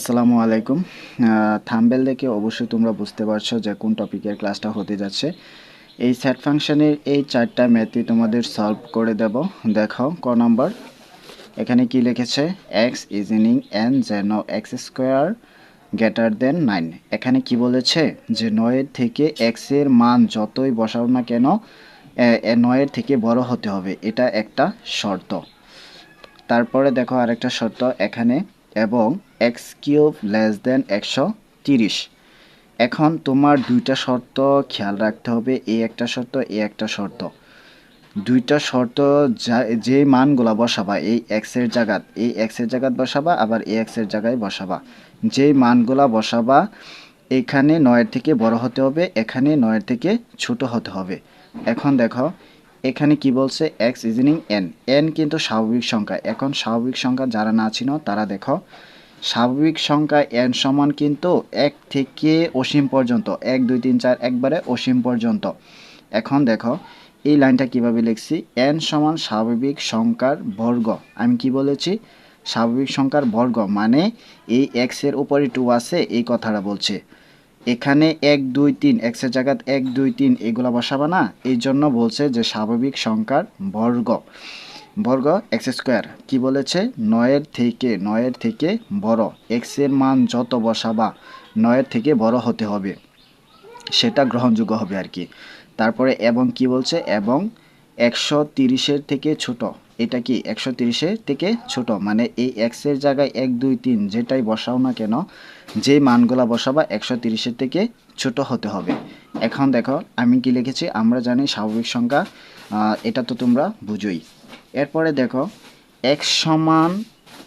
আসসালামু আলাইকুম। থাম্বেল দেখে অবশ্যই তোমরা বুঝতে পারছ যে কোন টপিকের ক্লাসটা হতে যাচ্ছে। এই সেট ফাংশনের এই চারটা ম্যাথই তোমাদের সলভ করে দেব। দেখো, ক নাম্বার? এখানে কি লিখেছে? এক্স ইজ ইনিং এন যেন x square greater than nine এখানে কি বলেছে? যে নয়ের থেকে এক্সের মান যতই বসাও না কেন নয়ের থেকে বড় হতে হবে। এটা একটা শর্ত। তারপরে দেখো আরেকটা শর্ত। এখানে এবং এক্স কিউব লেস দেন একশো তিরিশ। এখন তোমার দুইটা শর্ত খেয়াল রাখতে হবে এই একটা শর্ত এই একটা শর্ত। দুইটা শর্ত যা, যে মানগুলা বসাবা, এই এক্সের জায়গাত, এই এক্সের জায়গাত বসাবা, আবার এই এক্সের জায়গায় বসাবা। যেই মানগুলা বসাবা, এখানে নয়ের থেকে বড় হতে হবে, এখানে নয়ের থেকে ছোট হতে হবে। এখন দেখো এখানে কি বলছে? এক্স ইজনিং এন এন কিন্তু স্বাভাবিক সংখ্যা। এখন স্বাভাবিক সংখ্যা যারা না চিনো, তারা দেখো। স্বাভাবিক সংখ্যা এন সমান কিন্তু এক থেকে অসীম পর্যন্ত। এক, দুই, তিন, চার, একবারে অসীম পর্যন্ত। এখন দেখো, এই লাইনটা কীভাবে লিখছি? এন সমান স্বাভাবিক সংখ্যার বর্গ। আমি কি বলেছি? স্বাভাবিক সংখ্যার বর্গ মানে এই এক্সের উপরে টু আছে, এই কথাটা বলছে। এখানে এক, দুই, তিন এক্সের জায়গাত এক, দুই, তিন এগুলা বসাবা না এই জন্য বলছে যে স্বাভাবিক সংখ্যার বর্গ। বর্গ এক্স স্কোয়ার কি বলেছে? নয়ের থেকে নয়ের থেকে বড়। এক্সের মান যত বসাবা, নয়ের থেকে বড় হতে হবে। সেটা গ্রহণযোগ্য হবে আর কি। তারপরে এবং কি বলছে? এবং একশো তিরিশের থেকে ছোট। এটা কি একশো তিরিশের থেকে ছোট? মানে এই এক্সের জায়গায় এক, দুই, তিন যেটাই বসাও না কেন, যে মানগুলা বসাবা একশো তিরিশের থেকে ছোট হতে হবে। এখন দেখো, আমি কি লিখেছি? আমরা জানি স্বাভাবিক সংখ্যা এটা তো তোমরা বুঝোই। এরপরে দেখো এক সমান,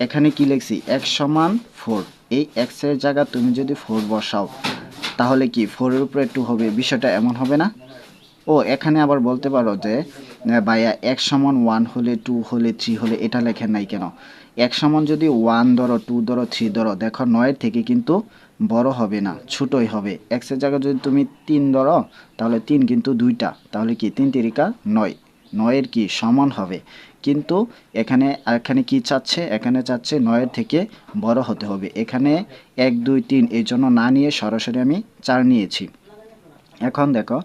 এখানে কি লিখছি? এক সমান ফোর এই এক্সের জায়গা তুমি যদি ফোর বসাও, তাহলে কি ফোরের উপরে টু হবে? বিষয়টা এমন হবে না? ও, এখানে আবার বলতে পারো যে ভাইয়া এক সমান ওয়ান হলে টু হলে থ্রি হলে এটা লেখেন নাই কেন? এক সমান যদি ওয়ান ধরো টু ধরো থ্রি ধরো, দেখো নয়ের থেকে কিন্তু বড় হবে না, ছোটই হবে। এক্সের জায়গায় যদি তুমি তিন ধরো, তাহলে তিন কিন্তু দুইটা। তাহলে কি? তিন তিরিকা নয়। নয়ের কি? সমান হবে। কিন্তু এখানে এখানে কি চাচ্ছে? এখানে চাচ্ছে নয়ের থেকে বড় হতে হবে। এখানে এক, দুই, তিন, এই জন্য না নিয়ে সরাসরি আমি চার নিয়েছি। এখন দেখো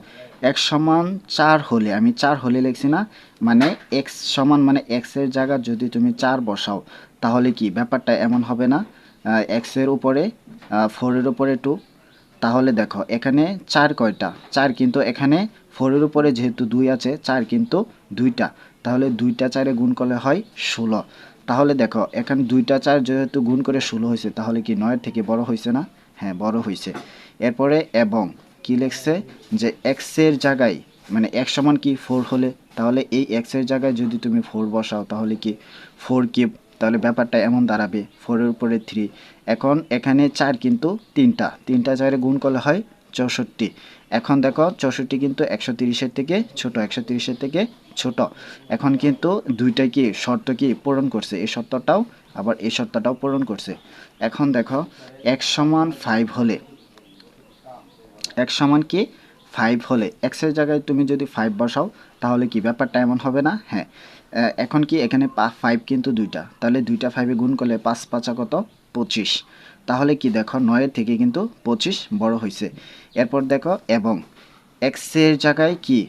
এক্স সমান চার হলে, আমি চার হলে লিখছি না মানে এক্স সমান মানে এক্সের জায়গা যদি তুমি চার বসাও, তাহলে কি? ব্যাপারটা এমন হবে না এক্সের উপরে ফোরের উপরে টু তাহলে দেখো, এখানে চার কয়টা? চার কিন্তু এখানে ফোরের উপরে যেহেতু দুই আছে, চার কিন্তু দুইটা, তাহলে দুইটা চারে গুণ করলে হয় ষোলো। তাহলে দেখো, এখানে দুইটা চার যেহেতু গুণ করে ষোলো হয়েছে, তাহলে কি নয়ের থেকে বড় হয়েছে না? হ্যাঁ বড় হয়েছে। এরপরে এবং কি লেখছে? যে এক্সের জায়গায় মানে এক সমান কি? ফোর হলে। তাহলে এই এক্সের জায়গায় যদি তুমি ফোর বসাও, তাহলে কি? ফোর কিউব, তাহলে ব্যাপারটা এমন দাঁড়াবে। ফোরের উপরে থ্রি এখন এখানে চার কিন্তু তিনটা। তিনটা চারে গুণ করলে হয় চৌষট্টি। এখন দেখো, চৌষট্টি কিন্তু একশো তিরিশের থেকে ছোট, একশো তিরিশের থেকে ছোট। এখন কিন্তু দুইটা কি? শর্ত কি পূরণ করছে? এই শর্তটাও, আবার এই শর্তটাও পূরণ করছে। এখন দেখো এক সমান ফাইভ হলে এক সমান কি? ফাইভ হলে এক্সের জায়গায় তুমি যদি ফাইভ বসাও, তাহলে কি ব্যাপারটা এমন হবে না? হ্যাঁ। এখন কি এখানে ফাইভ কিন্তু দুইটা। তাহলে দুইটা ফাইভে গুণ করলে পাঁচ পাঁচা কত? পঁচিশ। তাহলে কি দেখো নয়ের থেকে কিন্তু পঁচিশ বড় হয়েছে এরপর দেখো, এবং এক্সের জায়গায় কি?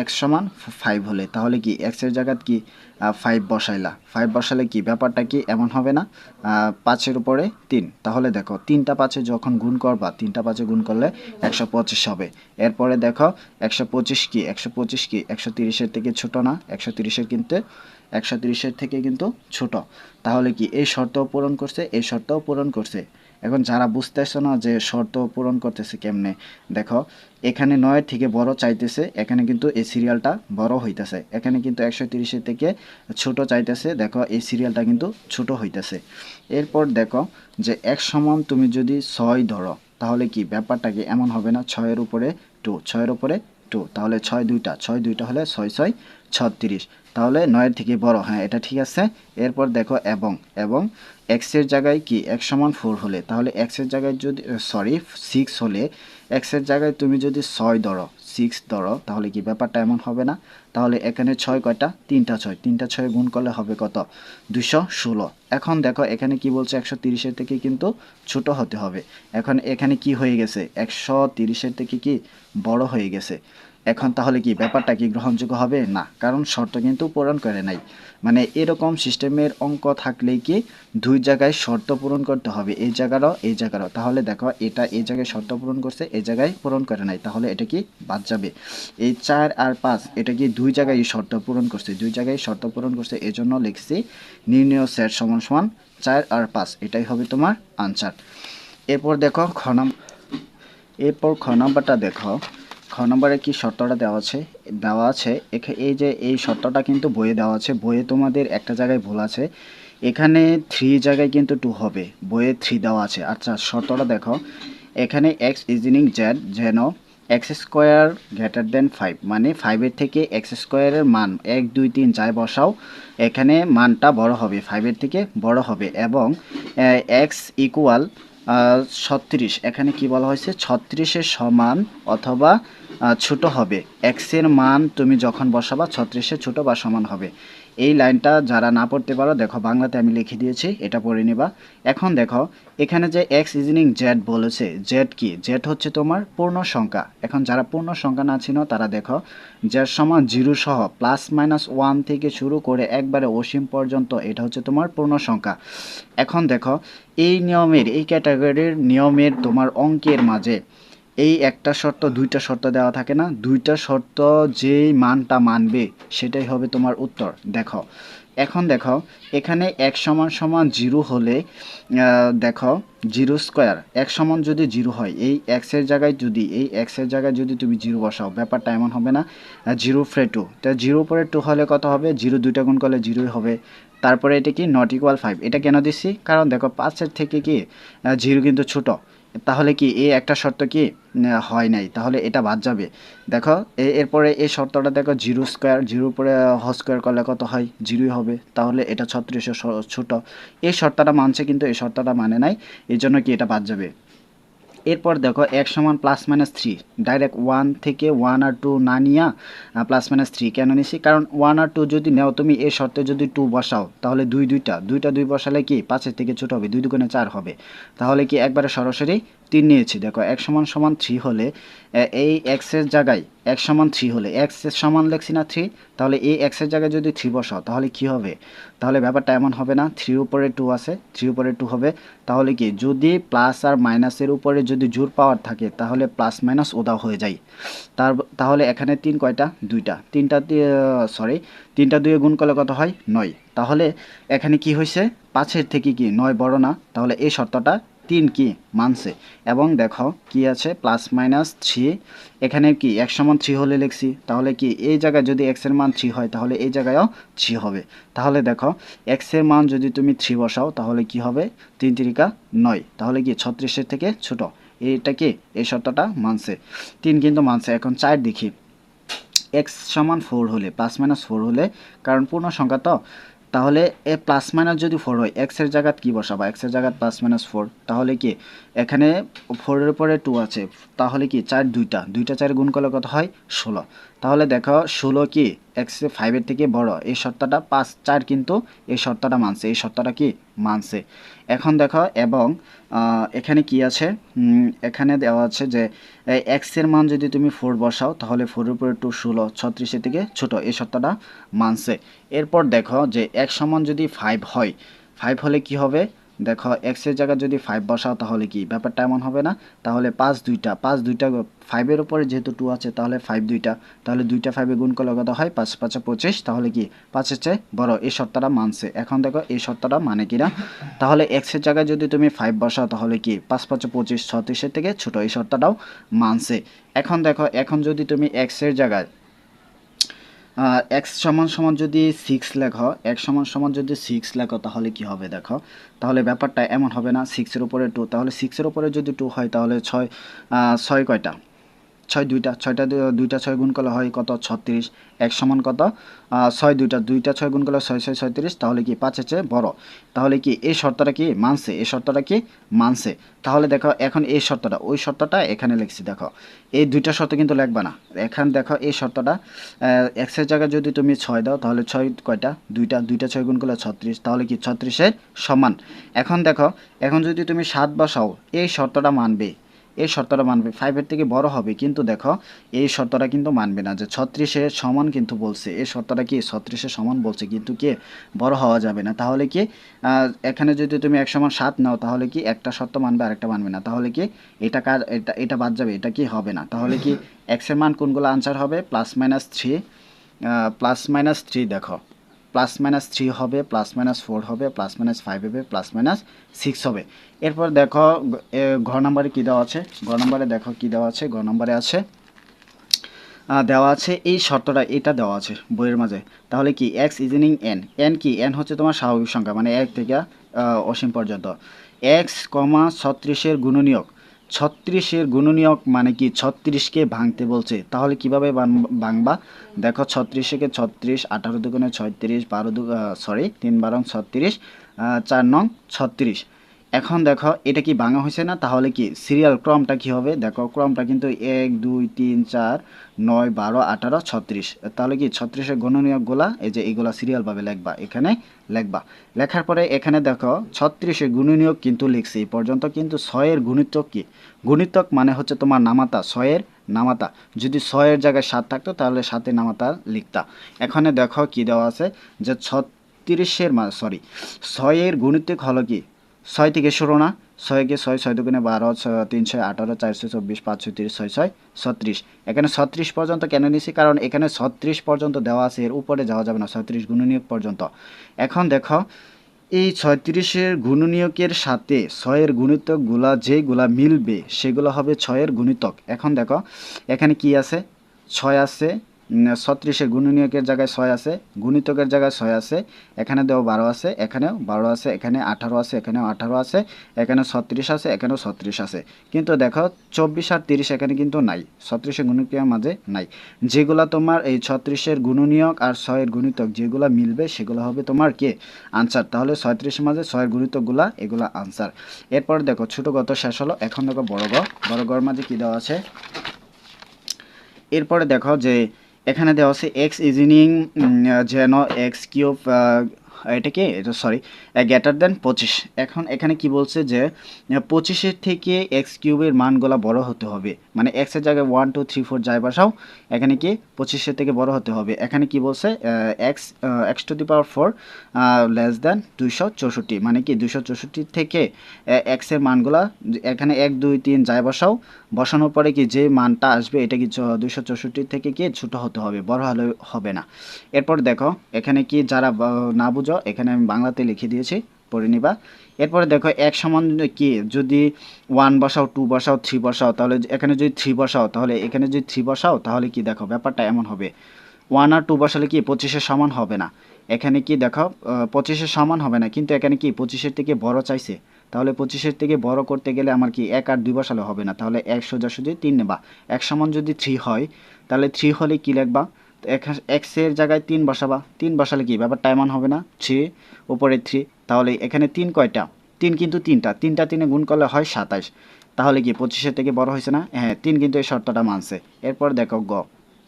এক্স সমান ফাইভ হলে, তাহলে কি এক্সের জায়গায় কি ফাইভ বসাইলা? ফাইভ বসালে কি, ব্যাপারটা কি এমন হবে না? পাঁচের উপরে তিন। তাহলে দেখো, তিনটা পাঁচে যখন গুণ করবা, তিনটা পাঁচে গুণ করলে একশো পঁচিশ হবে। এরপরে দেখো, একশো পঁচিশ কি, একশো পঁচিশ কি, একশো তিরিশের থেকে ছোট না? একশো তিরিশের কিন্তু, একশো তিরিশের থেকে কিন্তু ছোট। তাহলে কি এই শর্তও পূরণ করছে? এই শর্তও পূরণ করছে। এখন যারা বুঝতেছে না যে শর্ত পূরণ করতেছে কেমনে, দেখো, এখানে নয়ের থেকে বড় চাইতেছে, এখানে কিন্তু এই সিরিয়ালটা বড় হইতেছে। এখানে কিন্তু একশো তিরিশের থেকে ছোট চাইতেছে, দেখো, এই সিরিয়ালটা কিন্তু ছোট হইতেছে। এরপর দেখো যে এক সমান তুমি যদি ছয় ধরো, তাহলে কি ব্যাপারটা কি এমন হবে না? ছয়ের উপরে টু ছয়ের উপরে টু তাহলে ছয় দুইটা ছয় দুইটা হলে ছয় ছয় ছত্রিশ। তাহলে নয়ের থেকে বড় হ্যাঁ এটা ঠিক আছে। এরপর দেখো এবং এবং এক্সের জায়গায় কি? এক সমান ফোর হলে। তাহলে এক্সের জায়গায় যদি সরি সিক্স হলে এক্সের জায়গায় তুমি যদি ছয় ধরো সিক্স ধরো, তাহলে কি ব্যাপারটা এমন হবে না? তাহলে এখানে ছয় কয়টা? তিনটা ছয়। তিনটা ছয় গুণ করলে হবে কত? দুশো ষোলো। এখন দেখো, এখানে কি বলছে? একশো তিরিশের থেকে কিন্তু ছোট হতে হবে। এখন এখানে কি হয়ে গেছে? একশো তিরিশের থেকে কি বড় হয়ে গেছে? এখন তাহলে কি ব্যাপারটা কি গ্রহণযোগ্য হবে? না, কারণ শর্ত কিন্তু পূরণ করে নাই। মানে এরকম সিস্টেমের অঙ্ক থাকলেই কি দুই জায়গায় শর্ত পূরণ করতে হবে। এই জায়গারও এই জায়গারও। তাহলে দেখো, এটা এই জায়গায় শর্ত পূরণ করছে, এই জায়গায় পূরণ করে নাই। তাহলে এটা কি বাদ যাবে? এই চার আর পাঁচ, এটা কি দুই জায়গায় শর্ত পূরণ করছে? দুই জায়গায় শর্ত পূরণ করছে এই জন্য লিখছি নির্ণয় সেট সমান সমান চার আর পাঁচ। এটাই হবে তোমার আনসার। এরপর দেখো, খ নাম এরপর খ নাম্বারটা দেখো। নম্বরে কি শর্তটা দেওয়া আছে? দেওয়া আছে। এই যে, এই শর্তটা কিন্তু বইয়ে দেওয়া আছে। বইয়ে তোমাদের একটা জায়গায় ভুল আছে। এখানে থ্রি জায়গায় কিন্তু টু হবে। বইয়ে থ্রি দেওয়া আছে। আচ্ছা শর্তটা দেখো। এখানে এক্স ইজিনিং জেড যেন x square greater than five মানে ফাইভের থেকে এক্স স্কোয়ারের মান এক, দুই, তিন যাই বসাও। এখানে মানটা বড় হবে ফাইভের থেকে বড় হবে। এবং এক্স ইকুয়াল ছত্রিশ। এখানে কি বলা হয়েছে? ছত্রিশের সমান অথবা ছোট হবে। এক্সের মান তুমি যখন বসাবা ছত্রিশের ছোট বা সমান হবে। এই লাইনটা যারা না পড়তে পারো, দেখো বাংলাতে আমি লিখে দিয়েছি, এটা পড়ে নিবা। এখন দেখো, এখানে যে এক্স ইজিনিং জেড বলেছে জেড কি? জেড হচ্ছে তোমার পূর্ণ সংখ্যা। এখন যারা পূর্ণ সংখ্যা না ছিল তারা দেখো জেড সমান জিরো সহ প্লাস মাইনাস ওয়ান থেকে শুরু করে একবারে অসীম পর্যন্ত, এটা হচ্ছে তোমার পূর্ণ সংখ্যা। এখন দেখো, এই নিয়মের, এই ক্যাটাগরির নিয়মের তোমার অঙ্কের মাঝে এই একটা শর্ত, দুইটা শর্ত দেওয়া থাকে না। দুইটা শর্ত যেই মানটা মানবে, সেটাই হবে তোমার উত্তর। দেখো, এখন দেখো, এখানে এক সমান সমান জিরো হলে দেখো, জিরো স্কোয়ার। এক সমান যদি জিরো হয়, এই এক্সের জায়গায় যদি, এই এক্সের জায়গায় যদি তুমি জিরো বসাও, ব্যাপারটা এমন হবে না। জিরো ফ্রে টু তা জিরো পরে টু হলে কত হবে? জিরো দুইটা গুণ করলে জিরোই হবে। তারপরে এটা কি? নট ইকুয়াল ফাইভ এটা কেন দিচ্ছি? কারণ দেখো, পাঁচের থেকে কি? জিরো কিন্তু ছোটো। তাহলে কি এই একটা শর্ত কি? হয় নাই। তাহলে এটা বাদ যাবে। দেখো এরপরে এই শর্তটা দেখো, জিরো স্কোয়ার, জিরো পরে হ স্কোয়ার করলে কত হয়? জিরোই হবে। তাহলে এটা ছত্রিশশো ছোট। এই শর্তটা মানছে কিন্তু এই শর্তটা মানে নাই। এই জন্য কি এটা বাদ যাবে? এরপর দেখো এক সমান plus minus three direct one থেকে ওয়ান আর টু না নিয়া প্লাস মাইনাস থ্রি কেন নিছি? কারণ ওয়ান আর টু যদি নেও, তুমি এ শর্তে যদি টু বসাও, তাহলে দুই দুইটা দুইটা দুই বসালে কি? পাঁচের থেকে ছোটো হবে, দুই দুগুণে চার হবে। তাহলে কি একবারে সরাসরি তিন নিয়েছি। দেখো, এক সমান সমান থ্রি হলে এই এক্সের জায়গায় এক সমান থ্রি হলে এক্সের সমান লেখছি না থ্রি তাহলে এই এক্সের জায়গায় যদি থ্রি বসাও, তাহলে কি হবে? তাহলে ব্যাপারটা এমন হবে না থ্রির উপরে টু আছে থ্রির উপরে টু হবে, তাহলে কি? যদি প্লাস আর মাইনাসের উপরে যদি জোর পাওয়ার থাকে, তাহলে প্লাস মাইনাস ওদাও হয়ে যায়। তার, তাহলে এখানে তিন কয়টা? দুইটা। তিনটা সরি তিনটা দুয়ে গুণ করলে কত হয়? নয়। তাহলে এখানে কি হয়েছে পাঁচের থেকে কি? নয় বড় না। তাহলে এই শর্তটা তিন কি মানছে এবং দেখো কি আছে প্লাস মাইনাস থ্রি এখানে কি এক সমান থ্রি হলে লিখছি, তাহলে কি এই জায়গায় যদি এক্সের মান থ্রি হয়, তাহলে এই জায়গায়ও থ্রি হবে। তাহলে দেখো এক্সের মান যদি তুমি থ্রি বসাও, তাহলে কি হবে? তিন তিরিকা নয়। তাহলে কি ছত্রিশের থেকে ছোট। এইটা কি? এই শর্তটা মানছে তিন কিন্তু মানছে এখন চার দেখি। এক্স সমান ফোর হলে প্লাস মাইনাস ফোর হলে, কারণ পূর্ণ সংখ্যা তো তাহলে এ প্লাস মাইনাস যদি ফোর হয় এক্সের জায়গাত কী বসাবা? এক্সের জায়গাত প্লাস মাইনাস ফোর তাহলে কি? এখানে ফোরের পরে টু আছে, তাহলে কি? চার দুইটা দুইটা চার গুণ করলে কত হয়? ষোলো। তাহলে দেখো ষোলো কি? এক্স ফাইভের থেকে বড়। এই শর্তটা পাঁচ, চার কিন্তু এই শর্তটা মানছে। এই শর্তটা কি? মানছে। এখন দেখো, এবং এখানে কি আছে? এখানে দেওয়া আছে যে এক্সের মান যদি তুমি ফোর বসাও, তাহলে ফোরের উপরে টু ষোলো ছত্রিশের থেকে ছোট। এই শর্তটা মানছে। এরপর দেখো যে এক সমান যদি ফাইভ হয় ফাইভ হলে কি হবে? দেখো এক্সের জায়গায় যদি ফাইভ বসাও তাহলে কি? ব্যাপারটা এমন হবে না? তাহলে পাঁচ দুইটা পাঁচ দুইটা ফাইভের উপরে যেহেতু টু আছে, তাহলে ফাইভ দুইটা। তাহলে দুইটা ফাইভে গুণ করলে কত হয়? পাঁচ, পাঁচে পঁচিশ। তাহলে কি? পাঁচের চেয়ে বড়, এই শর্তটা মানছে। এখন দেখো, এই শর্তটা মানে কিনা? তাহলে এক্সের জায়গায় যদি তুমি ফাইভ বসাও তাহলে কি? পাঁচ, পাঁচে পঁচিশ, ছত্রিশের থেকে ছোট এই শর্তটাও মানছে। এখন দেখো, এখন যদি তুমি এক্সের জায়গায় এক্স সমান সমান যদি সিক্স লেখো এক্স সমান সমান যদি সিক্স লেখো, তাহলে কি হবে দেখো? তাহলে ব্যাপারটা এমন হবে না সিক্সের উপরে টু তাহলে সিক্সের উপরে যদি টু হয়, তাহলে ছয় ছয় কয়টা? ছয় দুইটা, ছয়টা দুইটা ছয় গুণ করলে হয় কত? ছত্রিশ। এক সমান কত? ছয় দুইটা দুইটা ছয় গুণ করলে ছয় ছয়, ছয়ত্রিশ, তাহলে কি পাঁচের চেয়ে বড়? তাহলে কি এই শর্তটা কি মানছে? এই শর্তটা কি মানছে? তাহলে দেখো, এখন এই শর্তটা, ওই শর্তটা এখানে লিখছি, দেখো। এই দুইটা শর্ত কিন্তু লিখবা না। এখন দেখো, এই শর্তটা এক্সের জায়গায় যদি তুমি ছয় দাও, তাহলে ছয় কয়টা? দুইটা দুইটা ছয় গুণ করলে ছত্রিশ, তাহলে কি ছত্রিশের সমান? এখন দেখো, এখন যদি তুমি সাত বসাও, এই শর্তটা মানবে। এই শর্তটা মানবে। ফাইভের থেকে বড় হবে কিন্তু দেখো এই শর্তটা কিন্তু মানবে না যে ছত্রিশের সমান কিন্তু বলছে। এই শর্তটা কি? ছত্রিশের সমান বলছে কিন্তু কে বড় হওয়া যাবে না। তাহলে কি এখানে যদি তুমি এক সমান সাত নাও তাহলে কি একটা শর্ত মানবে আরেকটা মানবে না। তাহলে কি এটা কার এটা এটা বাদ যাবে এটা কি হবে না। তাহলে কি এক্সের মান কোনগুলো আনসার হবে? Plus minus three plus minus three দেখো। প্লাস মাইনাস থ্রি হবে প্লাস মাইনাস ফোর হবে প্লাস মাইনাস ফাইভ হবে প্লাস মাইনাস সিক্স হবে। এরপর দেখো গ- এ, ঘ নম্বরে কী দেওয়া আছে? ঘ নম্বরে দেখো কী দেওয়া আছে? ঘ নম্বরে আছে দেওয়া আছে এই শর্তটা এটা দেওয়া আছে বইয়ের মাঝে। তাহলে কি x is in N N কি? এন হচ্ছে তোমার স্বাভাবিক সংখ্যা মানে এক থেকে অসীম পর্যন্ত। এক্স কমা ছত্রিশের গুণনীয়ক। ছত্রিশের গুণনীয়ক মানে কি ছত্রিশকে ভাঙতে বলছে। তাহলে কীভাবে ভাঙবা? দেখো ছত্রিশকে ছত্রিশ, আঠারো দুগুণে ছয়ত্রিশ, বারো দু সরি তিন বারং ছত্রিশ চার নং ছত্রিশ। এখন দেখো, এটা কি ভাঙা হয়েছে না? তাহলে কি সিরিয়াল ক্রমটা কি হবে? দেখো, ক্রমটা কিন্তু এক, দুই, তিন, চার, নয়, বারো, আঠারো, ছত্রিশ। তাহলে কি ছত্রিশের গণনীয়কগুলা, এই যে এইগুলা সিরিয়ালভাবে লিখবা, এখানে লিখবা। লেখার পরে এখানে দেখো, ছত্রিশের গুণনীয়ক কিন্তু লিখছি, এই পর্যন্ত কিন্তু ছয়ের গুণিতক কি? গুণিতক মানে হচ্ছে তোমার নামাতা, ছয়ের নামাতা। যদি ছয়ের জায়গায় সাত থাকতো, তাহলে সাতে নামাতা লিখতা। এখানে দেখো কি দেওয়া আছে, যে ছত্রিশের সরি ছয়ের গুণিতক হলো কি? ছয় থেকে ষোলো না, ছয়কে ছয় ছয় দুগুণে বারো, ছয়, তিন, ছয়, আঠারো চারশো চব্বিশ পাঁচশো তিরিশ, ছয় ছয়, ছত্রিশ। এখানে ছত্রিশ পর্যন্ত কেন নিছি? কারণ এখানে ছত্রিশ পর্যন্ত দেওয়া আছে, এর উপরে যাওয়া যাবে না, ছত্রিশ গুণনীয়ক পর্যন্ত। এখন দেখো, এই ছয়ত্রিশের গুণনীয়কের সাথে ছয়ের গুণিতকগুলা যেগুলা মিলবে, সেগুলো হবে ছয়ের গুণিতক। এখন দেখো, এখানে কি আছে? ছয় আছে ছত্রিশের গুণনীয়কের জায়গায় ছয় আছে, গুণিতকের জায়গায় ছয় আছে, এখানে দেওয়া বারো আছে, এখানেও বারো আছে, এখানে আঠারো আছে, এখানেও আঠারো আছে এখানে ছত্রিশ আছে, এখানেও ছত্রিশ আছে। কিন্তু দেখো, চব্বিশ আর তিরিশ এখানে কিন্তু নাই ছত্রিশের গুণনীয়কের মাঝে নাই। যেগুলা তোমার এই ছত্রিশের গুণনীয়ক আর ছয়ের গুণিতক যেগুলা মিলবে, সেগুলো হবে তোমার কে? আনসার তাহলে ছয়ত্রিশের মাঝে ছয়ের গুণিতকগুলা, এগুলা আনসার এরপর দেখো, ছোট গত শেষ হলো, এখন দেখো বড় গ, বড় গর মাঝে কি দেওয়া আছে? এরপরে দেখো যে এখানে দেওয়া আছে এক্স ইজিনিং যেন এক্স কিউব এটা কি? এটা সরি গ্রেটার দেন পঁচিশ। এখন এখানে কি বলছে যে পঁচিশের থেকে এক্স কিউবের মানগুলা বড় হতে হবে। মানে এক্সের জায়গায় ওয়ান টু থ্রি ফোর যাই বসাও, এখানে কি পঁচিশের থেকে বড় হতে হবে। এখানে কি বলছে x x to the power four less than দুইশো চৌষট্টি। মানে কি দুইশো চৌষট্টি থেকে এক্সের মানগুলা, এখানে এক, দুই, তিন, যাই বসাও, বসানোর পরে কি যে মানটা আসবে, এটা কি দুইশো চৌষট্টি থেকে কি ছোট হতে হবে, বড় হলে হবে না। এরপর দেখো, এখানে কি যারা না বুঝো এখানে আমি বাংলাতে লিখে দিয়েছি, পড়ে নিবা। এরপরে দেখো, এক সমান কি? যদি ওয়ান বসাও টু বসাও থ্রি বসাও, তাহলে এখানে যদি থ্রি বসাও, তাহলে এখানে যদি থ্রি বসাও, তাহলে কি দেখো, ব্যাপারটা এমন হবে। ওয়ান আর টু বসালে কি? পঁচিশের সমান হবে না। এখানে কি দেখো পঁচিশের সমান হবে না, কিন্তু এখানে কি? পঁচিশের থেকে বড় চাইছে। তাহলে পঁচিশের থেকে বড় করতে গেলে আমার কি এক আর দুই বসালে হবে না। তাহলে এক সোজাসুজি তিন নেবা। এক সমান যদি থ্রি হয়, তাহলে থ্রি হলে কি লিখবা? এক্সের জায়গায় তিন বসাবা। তিন বসালে কি? ব্যাপারটা এমন হবে না। থ্রি উপরে থ্রি, তাহলে এখানে তিন কয়টা? তিন কিন্তু তিনটা। তিনটা তিনে গুণ করলে হয় সাতাশ তাহলে কি পঁচিশের থেকে বড় হয়েছে না? হ্যাঁ তিন কিন্তু এই শর্তটা মানছে। এরপর দেখো গ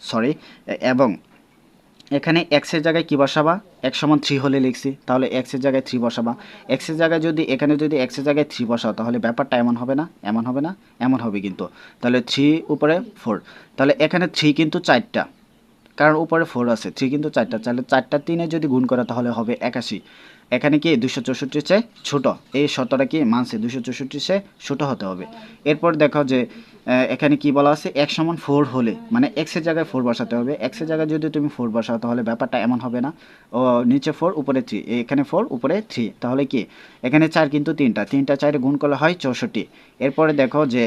সরি এবং এখানে এক্সের জায়গায় কি বসাবা? এক সমান থ্রি হলে লিখছি। তাহলে এক্সের জায়গায় থ্রি বসাবা। এক্সের জায়গায় যদি, এখানে যদি এক্সের জায়গায় থ্রি বসাও, তাহলে ব্যাপারটা এমন হবে না? এমন হবে না? এমন হবে কিন্তু। তাহলে থ্রি উপরে ফোর। তাহলে এখানে থ্রি কিন্তু চারটা। কারণ উপরে ফোর আছে থ্রি কিন্তু চারটা চাইলে চারটা তিনে যদি গুণ করে তাহলে হবে একাশি। এখানে কি দুশো চৌষট্টির চেয়ে ছোটো? এই শতটা কি মানছে? দুশো চৌষট্টির চেয়ে ছোটো হতে হবে। এরপর দেখো যে এখানে কি বলা আছে? এক সমান ফোর হলে মানে এক্সের জায়গায় ফোর বসাতে হবে। এক্সের জায়গায় যদি তুমি ফোর বসাও, তাহলে ব্যাপারটা এমন হবে না। ও, নিচে ফোর উপরে থ্রি এখানে ফোর উপরে থ্রি তাহলে কি? এখানে চার কিন্তু তিনটা। তিনটা চারে গুণ করলে হয় চৌষট্টি। এরপরে দেখো যে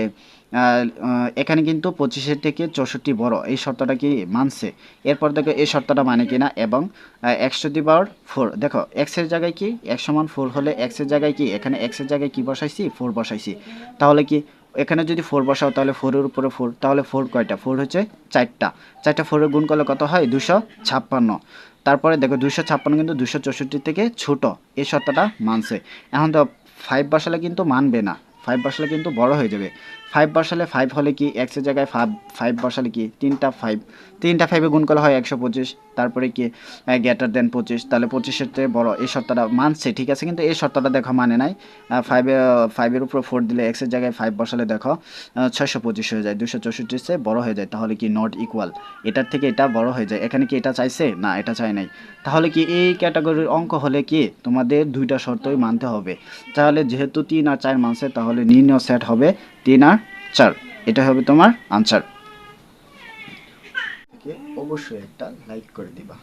এখানে কিন্তু পঁচিশের থেকে চৌষট্টি বড়। এই শর্তটা কি মানছে? এরপর দেখো এই শর্তটা মানে কি না এবং একশো দি পাওয়ার ফোর দেখো এক্সের জায়গায় কি? এক সমান ফোর হলে এক্সের জায়গায় কি? এখানে এক্সের জায়গায় কি বসাইছি? ফোর বসাইছি। তাহলে কি, এখানে যদি ফোর বসাও তাহলে ফোরের উপরে ফোর তাহলে ফোর কয়টা? ফোর হচ্ছে চারটা। চারটা ফোরের গুণ করলে কত হয়? দুশো ছাপ্পান্ন। তারপরে দেখো দুশো ছাপ্পান্ন কিন্তু দুশো চৌষট্টি থেকে ছোট। এই শর্তটা মানছে। এখন তো ফাইভ বসালে কিন্তু মানবে না। ফাইভ বসালে কিন্তু বড় হয়ে যাবে। ফাইভ বসালে ফাইভ হলে কি এক্সের জায়গায় ফাইভ ফাইভ বসালে কি তিনটা ফাইভ তিনটা ফাইভে গুণ করলে হয় একশো পঁচিশ, তারপরে কি গ্রেটার দেন পঁচিশ, তাহলে পঁচিশের চেয়ে বড় এই শর্তটা মানছে, ঠিক আছে, কিন্তু এই শর্তটা দেখো মানে নাই ফাইভে ফাইভের উপর ফোর দিলে এক্সের জায়গায় ফাইভ বসালে দেখো ছয়শো পঁচিশ হয়ে যায় দুশো চৌষট্টির চেয়ে বড় হয়ে যায়, তাহলে কি নট ইকুয়াল এটার থেকে এটা বড় হয়ে যায়, এখানে কি এটা চাইছে? না, এটা চাই নাই, তাহলে কি এই ক্যাটাগরির অঙ্ক হলে কি তোমাদের দুইটা শর্তই মানতে হবে, তাহলে যেহেতু তিন আর চার মানছে, তাহলে নির্ণয় সেট হবে তিন আর চার এটা হবে তোমার আনসার অবশ্যই একটা লাইক করে দিবা।